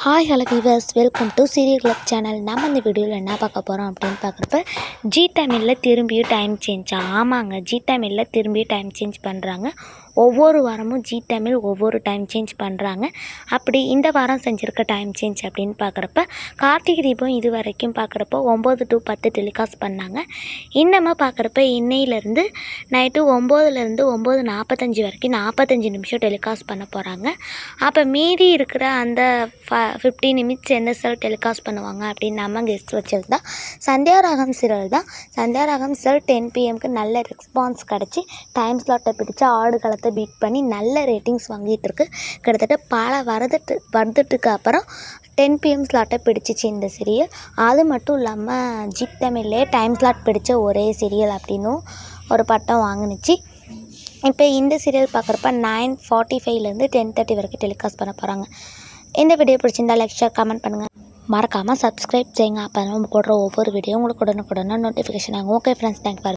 Hi hello viewers welcome to serial club channel நம்ம இந்த வீடியோவில் என்ன பார்க்க போகிறோம் அப்படின்னு பார்க்குறப்ப ஜி தமிழில் திரும்பியும் டைம் சேஞ்ச் ஆமாங்க ஜி தமிழில் திரும்பியும் டைம் சேஞ்ச் பண்ணுறாங்க ஒவ்வொரு வாரமும் ஜி தமிழ் ஒவ்வொரு டைம் சேஞ்ச் பண்ணுறாங்க அப்படி இந்த வாரம் செஞ்சுருக்க டைம் சேஞ்ச் அப்படின்னு பார்க்குறப்ப கார்த்திகை தீபம் இது வரைக்கும் பார்க்குறப்ப ஒம்பது டு பத்து டெலிகாஸ்ட் பண்ணாங்க. இன்னமும் பார்க்குறப்ப இன்னையிலேருந்து நைட்டு ஒம்போதுலேருந்து ஒம்பது நாற்பத்தஞ்சு வரைக்கும் நாற்பத்தஞ்சு நிமிஷம் டெலிகாஸ்ட் பண்ண போகிறாங்க அப்போ மீதி இருக்கிற அந்த ஃப ஃபிஃப்டி நிமிட்ஸ் எந்த சார் டெலிகாஸ்ட் பண்ணுவாங்க அப்படின்னு நம்ம கெஸ்ட் வச்சிருந்தா சந்தியா ராகம் சீரியல் தான். சந்தியா ராகம் டென் பிஎம்க்கு நல்ல ரெஸ்பான்ஸ் கிடச்சி டைம் ஸ்லாட்டை பிடிச்சி ஆடுகளை களத்தை பீட் பண்ணி நல்ல ரேட்டிங்ஸ் வாங்கிட்டு இருக்கு. கிட்டத்தட்ட பல வரதுட்டு வருடத்துக்கு அப்புறம் டென் பிஎம் ஸ்லாட்டை பிடிச்சிச்சு இந்த சீரியல் அது மட்டும் இல்லாமல் ஜிப் தமிழ்லே டைம் ஸ்லாட் பிடிச்ச ஒரே சீரியல் அப்படின்னும் ஒரு பட்டம் வாங்கினுச்சு. இப்போ இந்த சீரியல் பார்க்குறப்ப நைன் ஃபார்ட்டி ஃபைவ்லேருந்து டென் தேர்ட்டி வரைக்கும் டெலிகாஸ்ட் பண்ண போகிறாங்க இந்த வீடியோ பிடிச்சிருந்தா லைக் ஷேர் கமெண்ட் பண்ணுங்கள் மறக்காமல் சப்ஸ்கிரைப் செய்யுங்க. அப்போ நம்ம போடுற ஒவ்வொரு வீடியோ உங்களுக்கு உடனுக்குடனே நோட்டிஃபிகேஷன் ஆகும். Okay friends thank